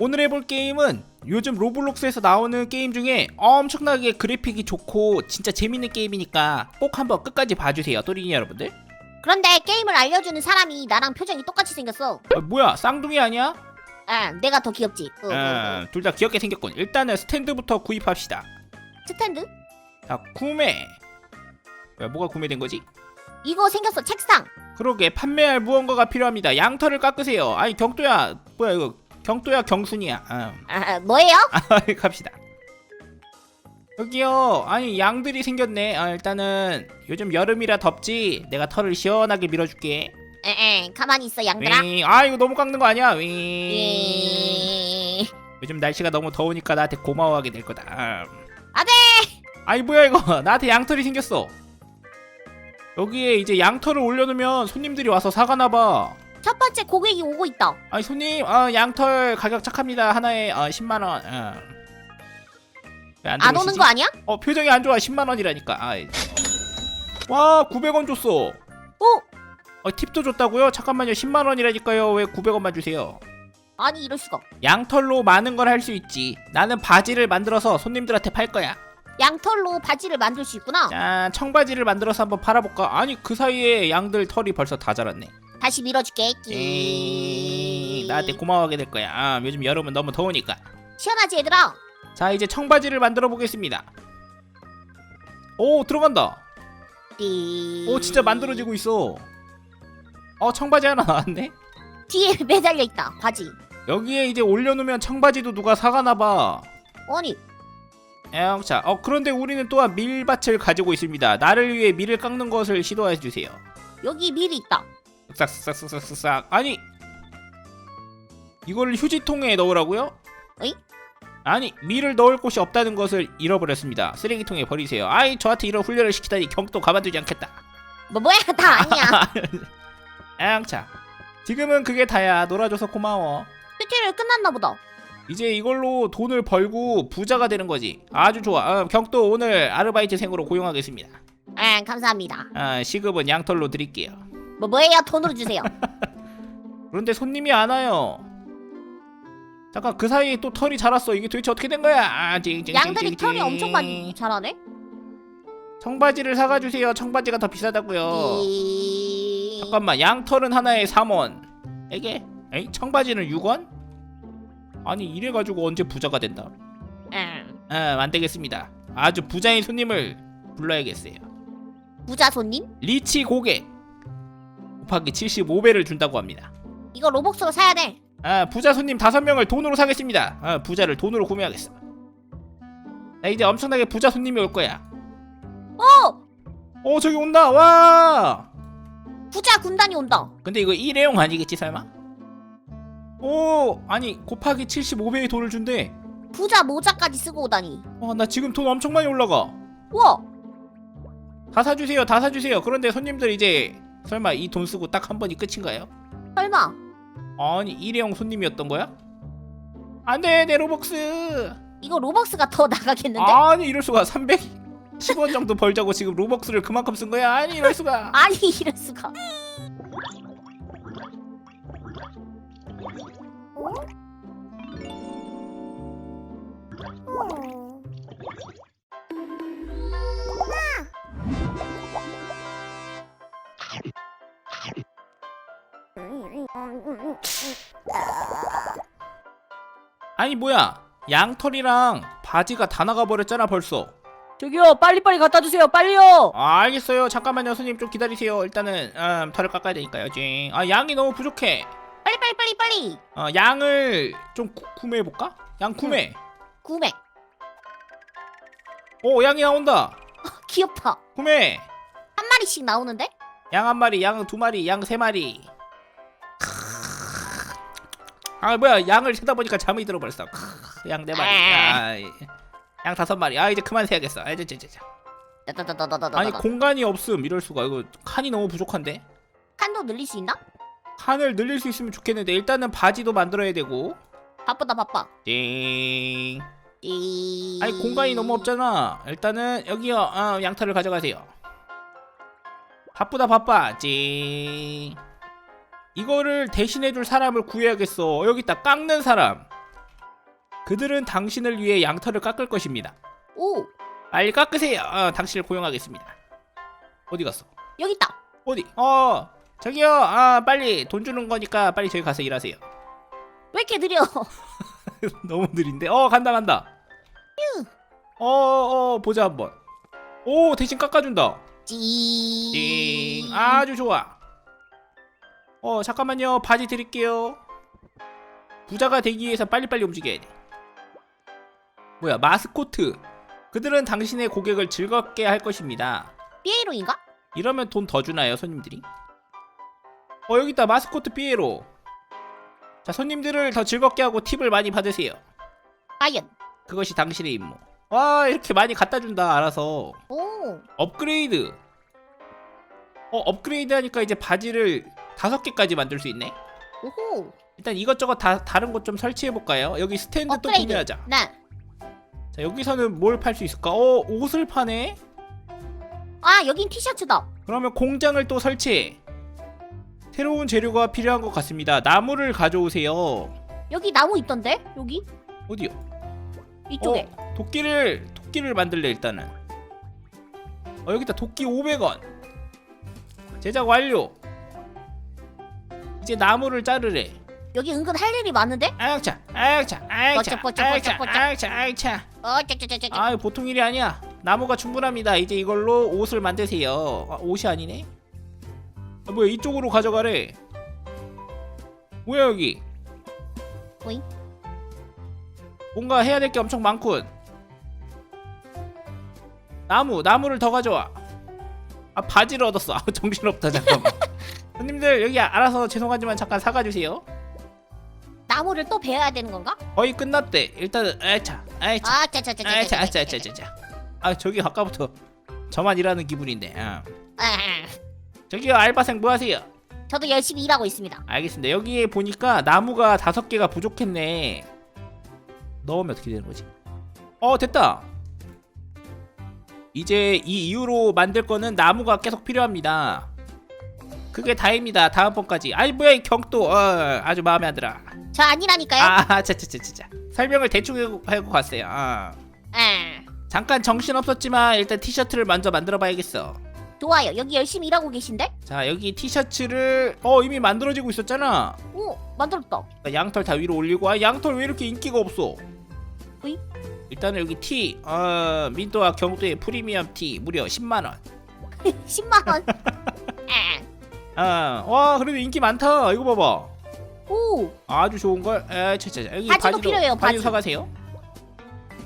오늘 해볼 게임은 요즘 로블록스에서 나오는 게임 중에 엄청나게 그래픽이 좋고 진짜 재밌는 게임이니까 꼭 한번 끝까지 봐주세요 또린이 여러분들 그런데 게임을 알려주는 사람이 나랑 표정이 똑같이 생겼어. 어, 뭐야 쌍둥이 아니야? 아, 내가 더 귀엽지. 어, 어, 어. 둘 다 귀엽게 생겼군 일단은 스탠드부터 구입합시다 스탠드? 자 구매 뭐야 뭐가 구매된 거지? 이거 생겼어. 책상. 그러게 판매할 무언가가 필요합니다 양털을 깎으세요 아니 경도야 뭐야 이거 경도야 경순이야. 아, 아, 뭐예요? 아 갑시다. 여기요. 아니 양들이 생겼네. 아, 일단은 요즘 여름이라 덥지? 내가 털을 시원하게 밀어줄게. 에에, 가만히 있어, 양들아. 윙. 아 이거 너무 깎는 거 아니야? 윙. 예. 요즘 날씨가 너무 더우니까 나한테 고마워하게 될 거다. 안 돼! 아니 뭐야 이거? 나한테 양털이 생겼어. 여기에 이제 양털을 올려놓으면 손님들이 와서 사가나봐 첫 번째 고객이 오고 있다. 아니 손님 아 양털 가격 착합니다 하나에 어, 10만 원 어. 왜안 안 오는 들어오시지? 거 아니야? 어 표정이 안 좋아 10만 원이라니까 아이. 와 900원 줬어 오! 어, 팁도 줬다고요? 잠깐만요 10만 원이라니까요 왜 900원만 주세요 아니, 이럴 수가. 양털로 많은 걸 할 수 있지 나는 바지를 만들어서 손님들한테 팔 거야 양털로 바지를 만들 수 있구나. 짠 청바지를 만들어서 한번 팔아볼까? 아니 그 사이에 양들 털이 벌써 다 자랐네 다시 밀어줄게. 에이, 나한테 고마워하게 될 거야 아, 요즘 여름은 너무 더우니까 시원하지, 얘들아? 자 이제 청바지를 만들어 보겠습니다 오 들어간다 띠. 오 진짜 만들어지고 있어 어 청바지 하나 나왔네 뒤에 매달려 있다. 바지. 여기에 이제 올려놓으면 청바지도 누가 사가나 봐 아니, 자, 어 그런데 우리는 또한 밀밭을 가지고 있습니다 나를 위해 밀을 깎는 것을 시도해 주세요 여기 밀이 있다. 싹싹싹싹싹 아니 이걸 휴지통에 넣으라고요? 어이? 아니 밀을 넣을 곳이 없다는 것을 잃어버렸습니다 쓰레기통에 버리세요 아이 저한테 이런 훈련을 시키다니 경도 가만두지 않겠다 뭐, 뭐야? 다 아니야. 앙차 지금은 그게 다야 놀아줘서 고마워 튜토리얼 끝났나 보다. 이제 이걸로 돈을 벌고 부자가 되는 거지 아주 좋아 어, 경도 오늘 아르바이트생으로 고용하겠습니다 아, 감사합니다. 아, 시급은 양털로 드릴게요 뭐, 뭐예요? 돈으로 주세요. 그런데 손님이 안 와요 잠깐 그 사이에 또 털이 자랐어 이게 도대체 어떻게 된 거야 아. 양들이 털이 엄청 많이 자라네? 청바지를 사가 주세요 청바지가 더 비싸다고요 이... 잠깐만 양털은 하나에 3원 에게? 에이 청바지는 6원? 아니 이래 가지고 언제 부자가 된다 음, 아 안 되겠습니다 아주 부자인 손님을 불러야겠어요 부자 손님? 리치 고객 곱하기 75배를 준다고 합니다 이거 로벅스로 사야 돼. 아 부자 손님 5명을 돈으로 사겠습니다 아 부자를 돈으로 구매하겠어 나 이제 엄청나게 부자 손님이 올 거야 어! 어 저기 온다 와 부자 군단이 온다. 근데 이거 일회용 아니겠지 설마? 오 아니 곱하기 75배의 돈을 준대 부자 모자까지 쓰고 오다니. 어나 지금 돈 엄청 많이 올라가 우와! 다 사주세요 다 사주세요 그런데 손님들 이제 설마 이 돈 쓰고 딱 한 번이 끝인가요? 설마. 아니 일회용 손님이었던 거야? 안돼 내 로벅스 이거 로벅스가 더 나가겠는데? 아니 이럴 수가 310원 정도 벌자고 지금 로벅스를 그만큼 쓴 거야 아니 이럴 수가 아니 이럴 수가. 아니 뭐야 양털이랑 바지가 다 나가버렸잖아 벌써 저기요 빨리빨리 갖다 주세요 빨리요 아 알겠어요 잠깐만요 손님 좀 기다리세요 일단은 음, 털을 깎아야 되니까요 찡. 아 양이 너무 부족해 빨리 빨리 빨리 빨리. 어, 양을 좀 구, 구매해볼까? 양 구매 구매. 오 양이 나온다 귀엽다. 구매 한 마리씩 나오는데? 양 한 마리 양 두 마리 양 세 마리 아 뭐야 양을 세다 보니까 잠이 들어버렸어. 양네 마리. 아, 양 다섯 마리. 아 이제 그만 세야겠어. 아 이제 이제 이제. 따다다다다다다. 아니 공간이 없음. 이럴 수가. 이거 칸이 너무 부족한데? 칸도 늘릴 수 있나? 칸을 늘릴 수 있으면 좋겠는데 일단은 바지도 만들어야 되고. 바쁘다 바빠. 띵. 띠. 아니 공간이 너무 없잖아. 일단은 여기요. 어, 양털을 가져가세요. 바쁘다 바빠. 찡 이거를 대신해줄 사람을 구해야겠어 여기 있다 깎는 사람 그들은 당신을 위해 양털을 깎을 것입니다. 오 빨리 깎으세요. 어, 당신을 고용하겠습니다. 어디 갔어? 여기 있다. 어디? 어 저기요. 아 빨리 돈 주는 거니까 빨리 저기 가서 일하세요. 왜 이렇게 느려? 너무 느린데. 어 간다 간다. 어 어 보자 한번. 오 대신 깎아준다. 찡. 띵 아주 좋아. 어 잠깐만요 바지 드릴게요. 부자가 되기 위해서 빨리빨리 움직여야 돼. 뭐야 마스코트. 그들은 당신의 고객을 즐겁게 할 것입니다. 삐에로인가? 이러면 돈 더 주나요 손님들이? 어 여기 있다 마스코트 삐에로. 자 손님들을 더 즐겁게 하고 팁을 많이 받으세요. 과연. 그것이 당신의 임무. 와 이렇게 많이 갖다 준다 알아서. 오 업그레이드. 어 업그레이드 하니까 이제 바지를 다섯 개까지 만들 수 있네. 오호. 일단 이것저것 다 다른 것 좀 설치해 볼까요? 여기 스탠드 또 업그레이드. 구매하자. 네. 자 여기서는 뭘 팔 수 있을까? 어 옷을 파네. 아 여긴 티셔츠다. 그러면 공장을 또 설치해. 새로운 재료가 필요한 것 같습니다. 나무를 가져오세요. 여기 나무 있던데? 여기? 어디요? 이쪽에. 어, 도끼를 도끼를 만들래 일단은. 어 여기다 도끼 500원. 제작 완료. 이제 나무를 자르래. 여기 은근 할 일이 많은데? 뽀짝, 아약차, 뽀짝, 뽀짝. 아약차, 아약차. 어 짜짜짜짜. 아 보통 일이 아니야. 나무가 충분합니다. 이제 이걸로 옷을 만드세요. 아, 옷이 아니네. 아, 뭐야 이쪽으로 가져가래. 뭐야 여기? 오잉? 뭔가 해야 될 게 엄청 많군. 나무, 나무를 더 가져와. 아 바지를 얻었어. 아 정신없다 잠깐만. 손님들 여기 알아서 죄송하지만 잠깐 사가주세요. 나무를 또 베어야 되는 건가? 거의 끝났대. 일단은 아차, 아차. 아 짜짜짜짜. 아차 아차 아차 아차 아 저기 아까부터 저만 일하는 기분인데 아. 아, 저기요 알바생 뭐 하세요 저도 열심히 일하고 있습니다. 알겠습니다 여기에 보니까 나무가 다섯 개가 부족했네 넣으면 어떻게 되는 거지 어 됐다 이제 이 이후로 만들 거는 나무가 계속 필요합니다 그게 다입니다 다음번까지 아니 뭐야 이 경도 어, 아주 마음에 안 들어 저 아니라니까요. 아 차차차차차 설명을 대충 하고- 갔어요 아. 아, 잠깐 정신 없었지만 일단 티셔츠를 먼저 만들어 봐야겠어. 좋아요. 여기 열심히 일하고 계신데? 자 여기 티셔츠를 어 이미 만들어지고 있었잖아. 오 만들었다. 자, 양털 다 위로 올리고 아 양털 왜 이렇게 인기가 없어? 으이? 일단은 여기 티, 어 민도와 경도의 프리미엄 티 무려 10만 원. 10만 원. 아, 아와 그래도 인기 많다. 이거 봐봐. 오 아주 좋은 걸. 에 차차차 여기 바지도 바지도 필요해요, 바지 바지. 사가세요.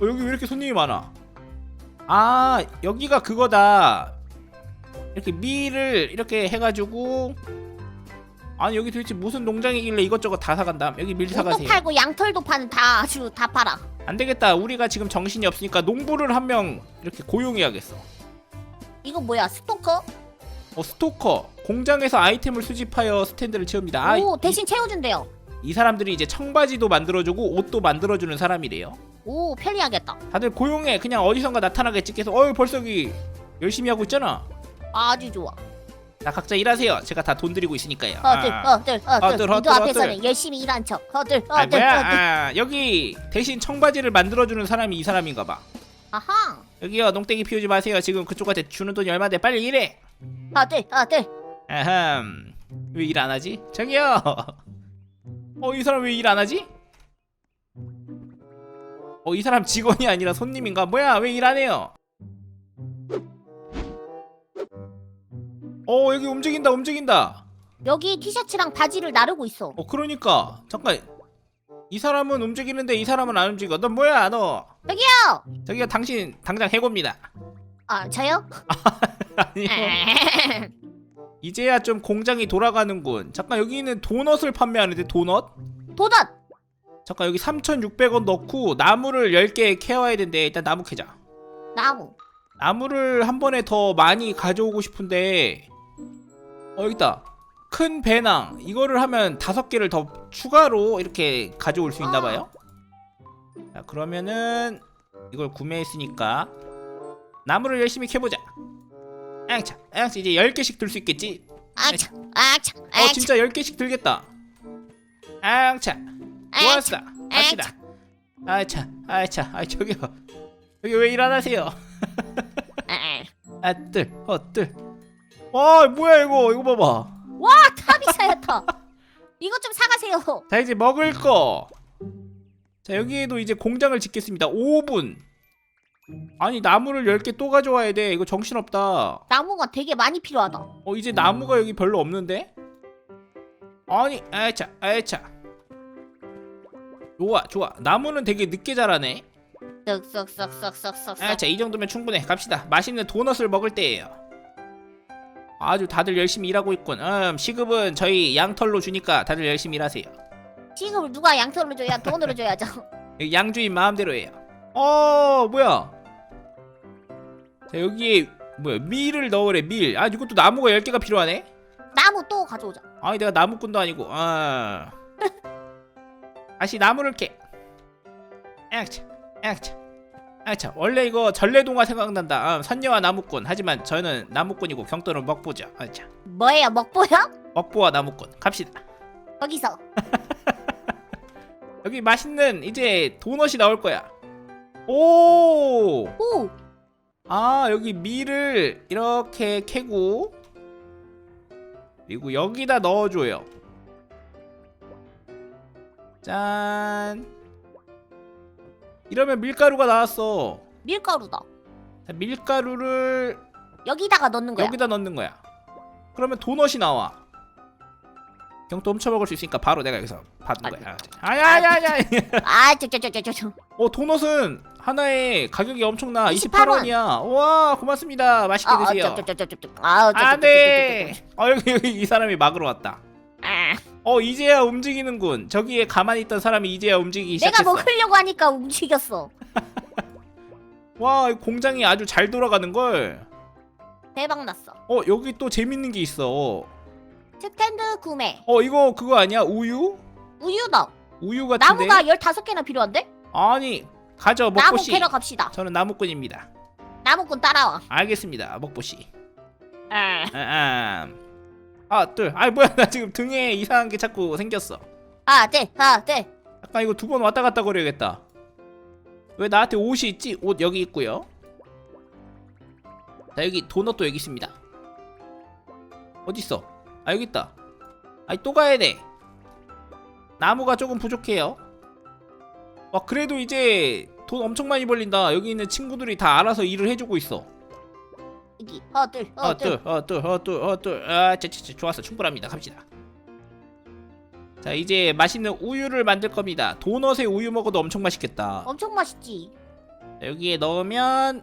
어, 여기 왜 이렇게 손님이 많아? 아 여기가 그거다. 이렇게 밀을 이렇게 해가지고 아니 여기 도대체 무슨 농장이길래 이것저것 다 사간다. 여기 밀 옷도 사가세요. 팔고 양털도 파는 다 아주 다 팔아. 안 되겠다. 우리가 지금 정신이 없으니까 농부를 한 명 이렇게 고용해야겠어. 이거 뭐야 스토커? 어 스토커 공장에서 아이템을 수집하여 스탠드를 채웁니다. 아, 오 이- 대신 채워준대요. 이 사람들이 이제 청바지도 만들어주고 옷도 만들어주는 사람이래요. 오 편리하겠다. 다들 고용해. 그냥 어디선가 나타나겠지. 계속 어이 벌써 여기 열심히 하고 있잖아. 아주 좋아. 자 각자 일하세요. 제가 다 돈 드리고 있으니까요. 어들 아. 어들 어들, 어들 어들, 이도 앞에서는 어들. 열심히 일한 척. 어들 아 어들 뭐야? 아, 여기 대신 청바지를 만들어주는 사람이 이 사람인가 봐. 아하. 여기요 농땡이 피우지 마세요. 지금 그쪽한테 주는 돈이 얼마인데 빨리 일해. 어들 어들. 아흠 왜일 안 하지? 저기요. 어 이 사람 왜 일 안 하지? 어 이 사람 직원이 아니라 손님인가? 뭐야 왜 일 안 해요? 어 여기 움직인다 움직인다. 여기 티셔츠랑 바지를 나르고 있어. 어 그러니까 잠깐 이 사람은 움직이는데 이 사람은 안 움직여. 너 뭐야 너? 저기요. 저기요 당신 당장 해고입니다. 아 저요? 아니요. 이제야 좀 공장이 돌아가는군. 잠깐 여기는 도넛을 판매하는데 도넛? 도넛. 잠깐 여기 3,600원 넣고 나무를 10개 캐와야 된대. 일단 나무 캐자. 나무. 나무를 한 번에 더 많이 가져오고 싶은데 어 여기 있다. 큰 배낭 이거를 하면 다섯 개를 더 추가로 이렇게 가져올 수 있나 봐요. 자 그러면은 이걸 구매했으니까 나무를 열심히 캐보자. 앙차, 앙차 이제 10개씩 들 수 있겠지? 아차 아차 어 아차 진짜 10개씩 들겠다. 앙차, 좋았어. 갑시다. 아차 아차 아 저기요 여기 왜일안 하세요 에, 아뜰 어뜰 와 뭐야 이거 이거 봐봐 와 탑이 쌓였다. 이것 좀 사가세요. 자 이제 먹을 거. 자 여기에도 이제 공장을 짓겠습니다. 5분. 아니 나무를 10개 또 가져와야 돼. 이거 정신없다. 나무가 되게 많이 필요하다. 어 이제 나무가 여기 별로 없는데? 아니 아차 아차. 좋아 좋아. 나무는 되게 늦게 자라네. 쓱쓱쓱쓱쓱쓱. 아차 이 정도면 충분해. 갑시다. 맛있는 도넛을 먹을 때예요. 아주 다들 열심히 일하고 있군. 음 시급은 저희 양털로 주니까 다들 열심히 일하세요. 지금 누가 양털로 줘야 돈으로 줘야죠. 양주인 마음대로 해요. 어 뭐야? 자 여기에 뭐야 밀을 넣으래 밀. 아 이것도 나무가 10개가 필요하네. 나무 또 가져오자. 아니 내가 나무꾼도 아니고. 아. 다시 나무를 캐. 액차 액차 액차 원래 이거 전래동화 생각난다. 아, 선녀와 나무꾼. 하지만 저는 나무꾼이고 경도는 먹보죠. 아차 뭐예요? 먹보요? 먹보와 나무꾼 갑시다. 거기서. 여기 맛있는 이제 도넛이 나올 거야. 오. 오. 아 여기 밀을 이렇게 캐고 그리고 여기다 넣어줘요 짠 이러면 밀가루가 나왔어 밀가루다. 자, 밀가루를 여기다가 넣는 거야. 여기다 넣는 거야 그러면 도넛이 나와 경도 훔쳐먹을 수 있으니까 바로 내가 여기서 받는 거야 아야야야 아, 저저저저저. 어 도넛은 하나에 가격이 엄청나 28 원. 28원이야 와 고맙습니다 맛있게 아, 드세요. 아, 안돼. 어 여기 여기 이 사람이 막으러 왔다. 아, 어 이제야 움직이는군. 저기에 가만히 있던 사람이 이제야 움직이기 내가 시작했어. 먹으려고 하니까 움직였어. 와이 공장이 아주 잘 돌아가는 걸. 대박 났어. 어 여기 또 재밌는 게 있어. 스탠드 구매. 어 이거 그거 아니야? 우유? 우유다. 우유 같은데? 나무가 15개나 필요한데? 아니 가져 나무 먹보 씨. 캐러 갑시다. 저는 나무꾼입니다. 나무꾼 따라와. 알겠습니다, 먹보 씨. 아, 아, 아. 아, 둘. 아, 뭐야? 나 지금 등에 이상한 게 자꾸 생겼어. 아, 네, 아, 네. 잠깐 이거 두 번 왔다 갔다 거려야겠다. 왜 나한테 옷이 있지? 옷 여기 있고요. 자 여기 도넛도 여기 있습니다. 어디 있어? 아 여기 있다. 아니 또 가야 돼. 나무가 조금 부족해요. 와 그래도 이제 돈 엄청 많이 벌린다. 여기 있는 친구들이 다 알아서 일을 해주고 있어. 여기, 어, 둘, 어, 어, 둘. 둘, 어, 둘, 어, 둘, 어, 둘. 아, 자, 자, 자, 좋았어. 충분합니다. 갑시다. 자, 이제 맛있는 우유를 만들 겁니다. 도넛에 우유 먹어도 엄청 맛있겠다. 엄청 맛있지. 자, 여기에 넣으면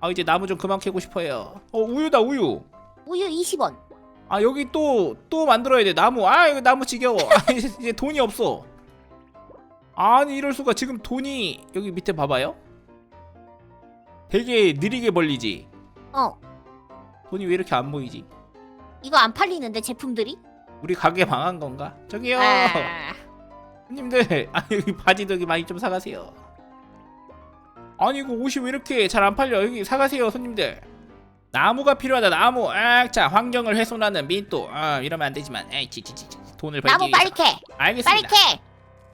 아, 이제 나무 좀 그만 캐고 싶어요. 어, 우유다, 우유. 우유 20원. 아, 여기 또 또 만들어야 돼. 나무. 아, 이거 나무 지겨워. 아, 이제 돈이 없어. 아니, 이럴 수가. 지금 돈이 여기 밑에 봐봐요. 되게 느리게 벌리지. 어, 돈이 왜 이렇게 안 보이지? 이거 안 팔리는데 제품들이? 우리 가게 망한 건가? 저기요. 아, 손님들 아 여기 바지도 여기 많이 좀 사가세요 아니 이거 옷이 왜 이렇게 잘 안 팔려 여기 사가세요 손님들 나무가 필요하다 나무 아자 환경을 훼손하는 민또 아 이러면 안 되지만 에이 지지지 돈을 벌기 나무 위해서 빨리 캐. 빨리 알겠습니다 캐.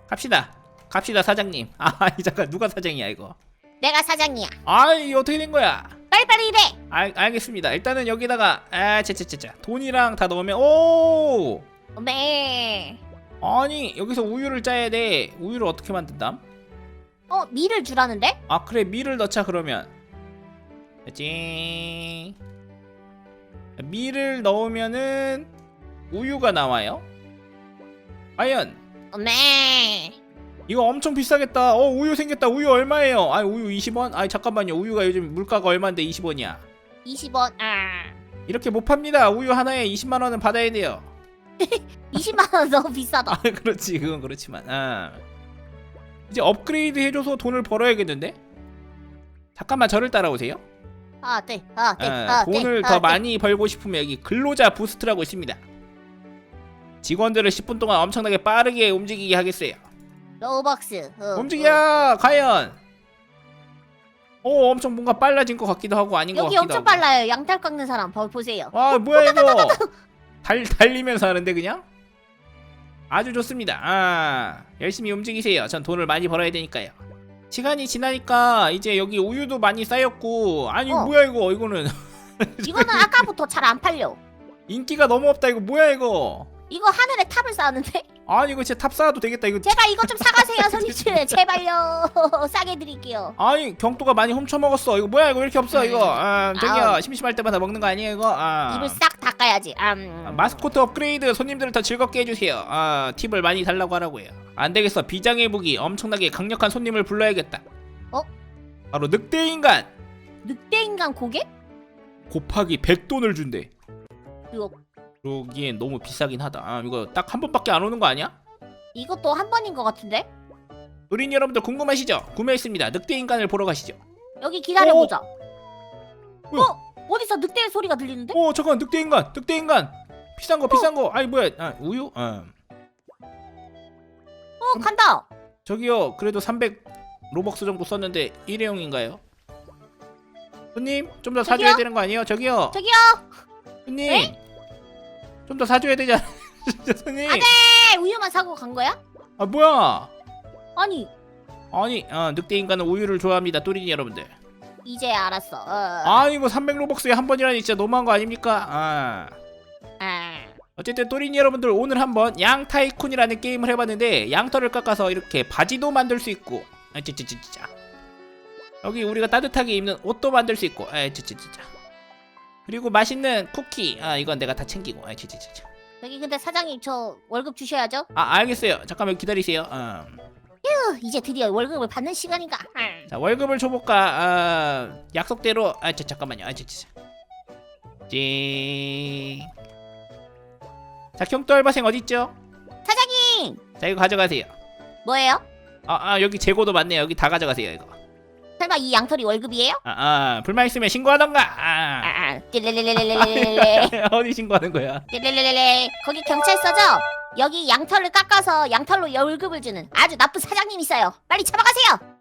갑시다 갑시다 사장님 아이 잠깐 누가 사장이야 이거 내가 사장이야. 아 이게 어떻게 된 거야 빨리빨리 일해. 알, 알겠습니다 일단은 여기다가 아 차차차차 돈이랑 다 넣으면 오 네. 아니 여기서 우유를 짜야 돼 우유를 어떻게 만든담? 어, 밀을 주라는데? 아 그래 밀을 넣자 그러면 짜잔 밀을 넣으면은 우유가 나와요 과연 네. 이거 엄청 비싸겠다 어 우유 생겼다 우유 얼마예요 아 우유 20원? 아 잠깐만요 우유가 요즘 물가가 얼마인데 20원이야 20원. 아. 이렇게 못 팝니다 우유 하나에 20만원은 받아야 돼요 20만 원 너무 비싸다. 아 그렇지 그건 그렇지만 아. 이제 업그레이드 해줘서 돈을 벌어야겠는데 잠깐만 저를 따라오세요 아, 네. 아, 네. 아, 아, 네. 돈을 아, 더 네. 많이 벌고 싶으면 여기 근로자 부스트라고 있습니다. 직원들을 10분 동안 엄청나게 빠르게 움직이게 하겠어요. 로벅스. 어, 움직여! 과연! 오 엄청 뭔가 빨라진 것 같기도 하고 아닌 것 여기 같기도 엄청 하고. 빨라요. 양탈 깎는 사람 봐 보세요. 와 뭐야 이거 달, 달리면서 하는데 그냥? 아주 좋습니다. 아, 열심히 움직이세요. 전 돈을 많이 벌어야 되니까요. 시간이 지나니까 이제 여기 우유도 많이 쌓였고 아니 어. 뭐야 이거 이거는 이거는 아까부터 잘 안 팔려. 인기가 너무 없다 이거 뭐야 이거 이거 하늘에 탑을 쌓았는데? 아니 이거 진짜 탑 쌓아도 되겠다 이거 제발 이거 좀 사가세요, 손님들. 제발요. 싸게 드릴게요. 아니 경도가 많이 훔쳐먹었어 이거 뭐야 이거 왜 이렇게 없어 이거 아 저기요 아우. 심심할 때마다 먹는 거 아니에요 이거 아 입을 싹 닦아야지. 음. 아, 마스코트 업그레이드 손님들을 더 즐겁게 해주세요 아 팁을 많이 달라고 하라고요 안 되겠어 비장의 무기 엄청나게 강력한 손님을 불러야겠다 어? 바로 늑대인간 늑대 인간 고개? 곱하기 100돈을 준대 이거 그러기엔 너무 비싸긴 하다 아 이거 딱 한 번밖에 안 오는 거 아니야? 이것도 한 번인 것 같은데? 우린 여러분들 궁금하시죠? 구매했습니다 늑대 인간을 보러 가시죠 여기 기다려보자. 뭐야? 어? 어디서 늑대 소리가 들리는데? 오 잠깐 늑대 인간 늑대 인간 비싼 거 비싼 거 아니 뭐야 아, 우유? 아, 어, 간다. 저기요 그래도 300 로벅스 정도 썼는데 일회용인가요? 손님 좀 더 사줘야 저기요? 되는 거 아니에요? 저기요 저기요. 손님 좀 더 사줘야 되지 않아요? 진짜 손님 안 네, 우유만 사고 간 거야? 아 뭐야 아니, 아니 아, 늑대 인간은 우유를 좋아합니다 또린이 여러분들 이제 알았어. 어. 아니 뭐 300 로벅스에 한 번이라니 진짜 너무한 거 아닙니까? 아 아. 어쨌든 또린이 여러분들 오늘 한번 양 타이쿤이라는 게임을 해봤는데 양털을 깎아서 이렇게 바지도 만들 수 있고 아 여기 우리가 따뜻하게 입는 옷도 만들 수 있고 아 그리고 맛있는 쿠키 아 이건 내가 다 챙기고 아 찌찌찌자 여기 근데 사장님 저 월급 주셔야죠. 아 알겠어요 잠깐만 기다리세요 음. 휴, 이제 드디어 월급을 받는 시간인가? 음. 자 월급을 줘볼까 아 약속대로 아 자, 잠깐만요 아 찌찌자 찡자 경도 알바생 어딨죠? 사장님, 자 이거 가져가세요 뭐예요? 아, 아 여기 재고도 많네요. 여기 다 가져가세요 이거. 설마 이 양털이 월급이에요? 아, 아 불만 있으면 신고하던가. 아, 아. 아, 띠레레레레레레레. 어디 신고하는 거야? 띠레레레레. 거기 경찰서죠? 여기 양털을 깎아서 양털로 월급을 주는 아주 나쁜 사장님 있어요. 빨리 잡아가세요.